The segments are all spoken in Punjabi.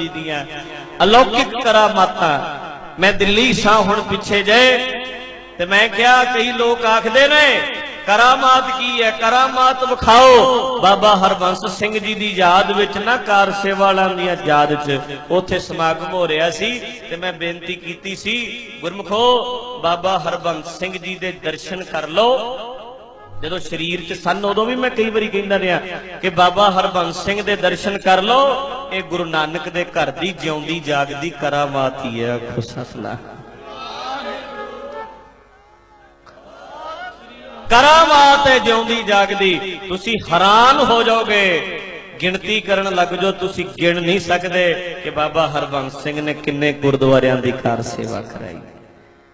ਜੀ ਦੀਆਂ ਅਲੌਕਿਕ ਕਰਾਮਾਤਾਂ। ਮੈਂ ਦਿੱਲੀ ਸਾਂ, ਹੁਣ ਪਿੱਛੇ ਜੇ। ਤੇ ਮੈਂ ਕਿਹਾ, ਕਈ ਲੋਕ ਆਖਦੇ ਨੇ, ਕਰਾਮਾਤ ਕੀ ਹੈ? ਕਰਾਮਾਤ ਵਿਖਾਓ। ਬਾਬਾ ਹਰਬੰਸ ਸਿੰਘ ਜੀ ਦੀ ਯਾਦ ਵਿੱਚ ਨਾ ਕਾਰ ਸੇਵਾ ਦੀਆਂ ਯਾਦ 'ਚ ਉੱਥੇ ਸਮਾਗਮ ਹੋ ਰਿਹਾ ਸੀ ਤੇ ਮੈਂ ਬੇਨਤੀ ਕੀਤੀ ਸੀ, ਗੁਰਮਖੋ, ਬਾਬਾ ਹਰਬੰਸ ਸਿੰਘ ਜੀ ਦੇ ਦਰਸ਼ਨ ਕਰ ਲਓ। ਜਦੋਂ ਸਰੀਰ 'ਚ ਸਨ, ਉਦੋਂ ਵੀ ਮੈਂ ਕਈ ਵਾਰੀ ਕਹਿੰਦਾ ਰਿਹਾ ਕਿ ਬਾਬਾ ਹਰਬੰਸ ਸਿੰਘ ਦੇ ਦਰਸ਼ਨ ਕਰ ਲਓ। ਇਹ ਗੁਰੂ ਨਾਨਕ ਦੇ ਘਰ ਦੀ ਜਿਉਂਦੀ, ਜਾਗਦੀ, ਕਰਾਮਾਤ ਹੀ ਹੈ। ਖੁਸਾ ਕਰਾਮਾਤ ਹੈ, ਜਿਉਂਦੀ, ਜਾਗਦੀ। ਤੁਸੀਂ ਹੈਰਾਨ ਹੋ ਜਾਓਗੇ। ਗਿਣਤੀ ਕਰਨ ਲੱਗ ਜਾਓ, ਤੁਸੀਂ ਗਿਣ ਨਹੀਂ ਸਕਦੇ ਕਿ ਬਾਬਾ ਹਰਬੰਸ ਸਿੰਘ ਨੇ ਕਿੰਨੇ ਗੁਰਦੁਆਰਿਆਂ ਦੀ ਕਾਰ ਸੇਵਾ ਕਰਾਈ।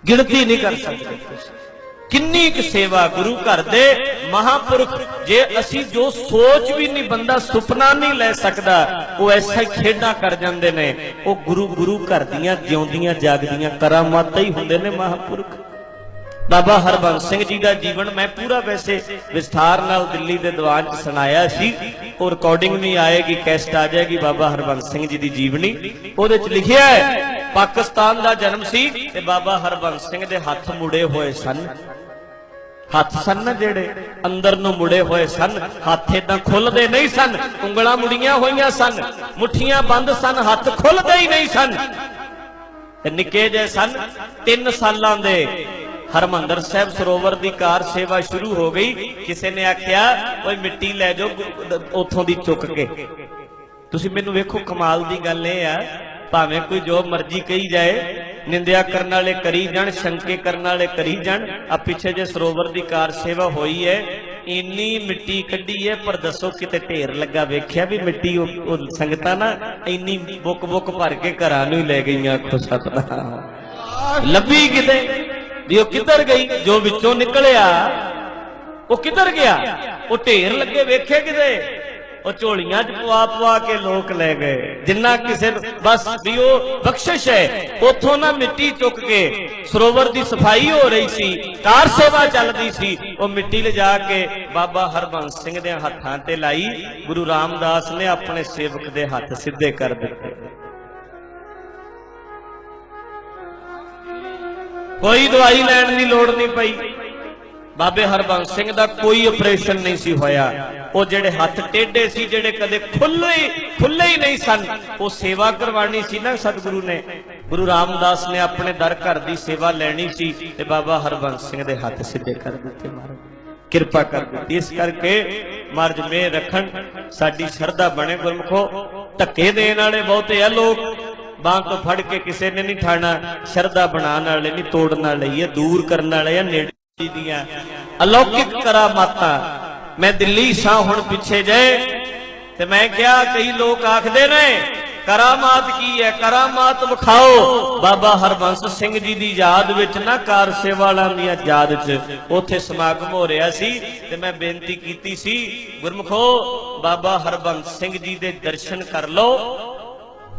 ਗਿਣਤੀ ਨਹੀਂ ਕਰ ਸਕਦੇ। ਤੁਸੀਂ ਕਿੰਨੀ ਕੁ ਸੇਵਾ ਗੁਰੂ ਘਰ ਦੇ ਮਹਾਪੁਰਖ, ਜੇ ਅਸੀਂ ਜੋ ਸੋਚ ਵੀ ਨਹੀਂ, ਬੰਦਾ ਸੁਪਨਾ ਨਹੀਂ ਲੈ ਸਕਦਾ, ਉਹ ਐਸਾ ਹੀ ਖੇਡਾਂ ਕਰ ਜਾਂਦੇ ਨੇ। ਉਹ ਗੁਰੂ ਗੁਰੂ ਘਰ ਦੀਆਂ ਜਿਉਂਦੀਆਂ, ਜਾਗਦੀਆਂ ਕਰਾਮਾਤਾਂ ਹੀ ਹੁੰਦੇ ਨੇ ਮਹਾਪੁਰਖ। ਬਾਬਾ ਹਰਬੰਸ ਸਿੰਘ ਜੀ ਦਾ ਜੀਵਨ ਮੈਂ ਪੂਰਾ ਵੈਸੇ ਵਿਸਥਾਰ ਨਾਲ ਦਿੱਲੀ ਦੇ ਦੀਵਾਨ 'ਚ ਸੁਣਾਇਆ ਸੀ। ਉਹ ਰਿਕਾਰਡਿੰਗ ਵੀ ਆਏਗੀ ਕੈਸਟ ਆ ਜਾਏਗੀ ਬਾਬਾ ਹਰਬੰਸ ਸਿੰਘ ਜੀ ਦੀ ਜੀਵਨੀ। ਉਹਦੇ 'ਚ ਲਿਖਿਆ ਹੈ, ਪਾਕਿਸਤਾਨ ਦਾ ਜਨਮ ਸੀ ਤੇ ਬਾਬਾ ਹਰਬੰਸ ਸਿੰਘ ਦੇ ਹੱਥ ਮੁੜੇ ਹੋਏ ਸਨ। ਹੱਥ ਸਨ ਜਿਹੜੇ, ਅੰਦਰ ਨੂੰ ਮੁੜੇ ਹੋਏ ਸਨ, ਹੱਥ ਇਦਾਂ ਖੁੱਲਦੇ ਨਹੀਂ ਸਨ, ਉਂਗਲਾਂ ਮੁੜੀਆਂ ਹੋਈਆਂ ਸਨ, ਮੁੱਠੀਆਂ ਬੰਦ ਸਨ, ਹੱਥ ਖੁੱਲਦੇ ਹੀ ਨਹੀਂ ਸਨ। ਤੇ ਨਿੱਕੇ ਜਿਹੇ ਸਨ 3 ਸਾਲਾਂ ਦੇ। ਹਰਮੰਦਰ ਸਾਹਿਬ ਸਰੋਵਰ ਦੀ ਕਾਰ ਸੇਵਾ ਸ਼ੁਰੂ ਹੋ ਗਈ, ਕਿਸੇ ਨੇ ਆਖਿਆ, ਓਏ ਮਿੱਟੀ ਲੈ ਜਾਓ, ਉੱਥੋਂ ਦੀ ਚੁੱਕ ਕੇ। ਤੁਸੀਂ ਮੈਨੂੰ ਵੇਖੋ, ਕਮਾਲ ਦੀ ਗੱਲ ਇਹ ਆ, ਭਾਵੇਂ ਕੋਈ ਜੋ ਮਰਜ਼ੀ ਕਹੀ ਜਾਏ ਨਿੰਦਿਆ ਕਰਨ ਵਾਲੇ ਕਰੀ ਜਾਣ, ਸ਼ੰਕੇ ਕਰਨ ਵਾਲੇ ਕਰੀ ਜਾਣ, ਆ ਪਿੱਛੇ ਜੇ ਸਰੋਵਰ ਦੀ ਕਾਰ ਸੇਵਾ ਹੋਈ ਹੈ, ਇੰਨੀ ਮਿੱਟੀ ਕੱਢੀ ਹੈ, ਪਰ ਦੱਸੋ ਕਿਤੇ ਢੇਰ ਲੱਗਾ ਵੇਖਿਆ ਵੀ ਮਿੱਟੀ ਉਹ ਸੰਗਤਾਂ ਨਾ ਇੰਨੀ ਬੁੱਕ ਬੁੱਕ ਭਰ ਕੇ ਘਰਾਂ ਨੂੰ ਹੀ ਲੈ ਗਈਆਂ, ਆਖੋ ਸਤਨਾਮ। ਲੱਭੀ ਕਿਤੇ? ਵੀ ਉਹ ਕਿੱਧਰ ਗਈ? ਜੋ ਵਿੱਚੋਂ ਨਿਕਲਿਆ, ਉਹ ਕਿੱਧਰ ਗਿਆ? ਉਹ ਢੇਰ ਲੱਗੇ ਵੇਖੇ ਕਿਤੇ? ਉਹ ਝੋਲੀਆਂ 'ਚ ਪਵਾ ਪਵਾ ਕੇ ਲੋਕ ਲੈ ਗਏ। ਜਿੰਨਾ ਕਿਸੇ ਬਸ ਵੀ ਉਹ ਬਖਸ਼ਿਸ਼ ਹੈ। ਉਥੋਂ ਨਾ ਮਿੱਟੀ ਚੁੱਕ ਕੇ ਸਰੋਵਰ ਦੀ ਸਫ਼ਾਈ ਹੋ ਰਹੀ ਸੀ, ਕਾਰ ਸੇਵਾ ਚੱਲਦੀ ਸੀ, ਉਹ ਮਿੱਟੀ ਲਿਜਾ ਕੇ ਬਾਬਾ ਹਰਬੰਸ ਸਿੰਘ ਦੇ ਹੱਥਾਂ ਤੇ ਲਾਈ, ਗੁਰੂ ਰਾਮਦਾਸ ਨੇ ਆਪਣੇ ਸੇਵਕ ਦੇ ਹੱਥ ਸਿੱਧੇ ਕਰ ਦਿੱਤੇ। ਕੋਈ ਦਵਾਈ ਲੈਣ ਦੀ ਲੋੜ ਨਹੀਂ ਪਈ। ਬਾਬੇ ਹਰਬੰਸ ਸਿੰਘ ਦਾ ਕੋਈ ਆਪਰੇਸ਼ਨ ਨਹੀਂ ਸੀ ਹੋਇਆ। ਉਹ ਜਿਹੜੇ ਹੱਥ ਟੇਢੇ ਸੀ, ਜਿਹੜੇ ਕਦੇ ਖੁੱਲੇ ਖੁੱਲੇ ਹੀ ਨਹੀਂ ਸਨ, ਉਹ ਸੇਵਾ ਕਰਵਾਣੀ ਸੀ ਨਾ ਸਤਿਗੁਰੂ ਨੇ। ਗੁਰੂ ਰਾਮਦਾਸ ਨੇ ਆਪਣੇ ਦਰ ਘਰ ਦੀ ਸੇਵਾ ਲੈਣੀ ਸੀ ਤੇ ਬਾਬਾ ਹਰਬੰਸ ਸਿੰਘ ਦੇ ਹੱਥ ਸਿੱਧੇ ਕਰ ਦਿੱਤੇ ਮਹਾਰਾਜ। ਕਿਰਪਾ ਕਰ ਦਿੱਤੀ। ਇਸ ਕਰਕੇ ਮਰਜ ਮੇ ਰੱਖਣ, ਸਾਡੀ ਸ਼ਰਧਾ ਬਣੇ ਗੁਰਮਖੋ। ਧੱਕੇ ਦੇਣ ਵਾਲੇ ਬਹੁਤੇ ਆ ਲੋਕ। ਬਾਂਹ ਤੋਂ ਫੜ ਕੇ ਕਿਸੇ ਨੇ ਨਹੀਂ ਠਾਣਾ। ਸ਼ਰਧਾ ਬਣਾਉਣ ਵਾਲੇ ਨਹੀਂ, ਤੋੜਨ ਵਾਲੇ ਹੀ ਦੂਰ ਕਰਨ ਵਾਲੇ ਆ ਨੇੜੇ ਦੀਆਂ ਅਲੌਕਿਕ ਕਰਾਮਾਤਾਂ। ਮੈਂ ਦਿੱਲੀ ਸਾਂ, ਹੁਣ ਪਿੱਛੇ ਜੇ। ਤੇ ਮੈਂ ਕਿਹਾ, ਕਈ ਲੋਕ ਆਖਦੇ ਨੇ, ਕਰਾਮਾਤ ਕੀ ਹੈ? ਕਰਾਮਾਤ ਵਿਖਾਓ। ਬਾਬਾ ਹਰਬੰਸ ਸਿੰਘ ਜੀ ਦੀ ਯਾਦ ਵਿੱਚ ਨਾ ਕਾਰ ਸੇਵਾ ਦੀਆਂ ਯਾਦ 'ਚ ਉੱਥੇ ਸਮਾਗਮ ਹੋ ਰਿਹਾ ਸੀ। ਤੇ ਮੈਂ ਬੇਨਤੀ ਕੀਤੀ ਸੀ, ਗੁਰਮਖੋ, ਬਾਬਾ ਹਰਬੰਸ ਸਿੰਘ ਜੀ ਦੇ ਦਰਸ਼ਨ ਕਰ ਲਓ।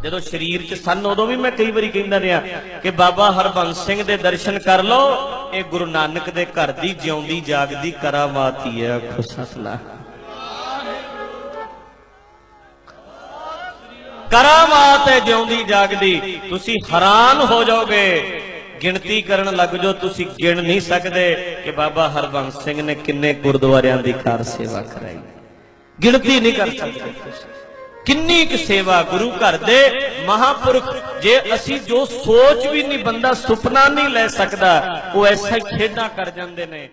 ਜਦੋਂ ਸਰੀਰ 'ਚ ਸਨ, ਉਦੋਂ ਵੀ ਮੈਂ ਕਈ ਵਾਰੀ ਕਹਿੰਦਾ ਰਿਹਾ ਕਿ ਬਾਬਾ ਹਰਬੰਸ ਸਿੰਘ ਦੇ ਦਰਸ਼ਨ ਕਰ ਲਓ। ਇਹ ਗੁਰੂ ਨਾਨਕ ਦੇ ਘਰ ਦੀ ਜਿਉਂਦੀ, ਜਾਗਦੀ, ਕਰਾਮਾਤ ਹੀ ਹੈ। ਖੁਸਾ ਸਲਾਹ ਕਰਾਮਾਤ ਹੈ ਜਿਉਂਦੀ, ਜਾਗਦੀ। ਤੁਸੀਂ ਹੈਰਾਨ ਹੋ ਜਾਓਗੇ। ਗਿਣਤੀ ਕਰਨ ਲੱਗ ਜਾਓ, ਤੁਸੀਂ ਗਿਣ ਨਹੀਂ ਸਕਦੇ ਕਿ ਬਾਬਾ ਹਰਬੰਸ ਸਿੰਘ ਨੇ ਕਿੰਨੇ ਗੁਰਦੁਆਰਿਆਂ ਦੀ ਕਾਰ ਸੇਵਾ ਕਰਾਈ। ਗਿਣਤੀ ਨਹੀਂ ਕਰ ਸਕਦੇ। ਤੁਸੀਂ ਕਿੰਨੀ ਕੁ ਸੇਵਾ ਗੁਰੂ ਘਰ ਦੇ ਮਹਾਪੁਰਖ, ਜੇ ਅਸੀਂ ਜੋ ਸੋਚ ਵੀ ਨਹੀਂ, ਬੰਦਾ ਸੁਪਨਾ ਨਹੀਂ ਲੈ ਸਕਦਾ, ਉਹ ਐਸਾ ਹੀ ਖੇਡਾਂ ਕਰ ਜਾਂਦੇ ਨੇ।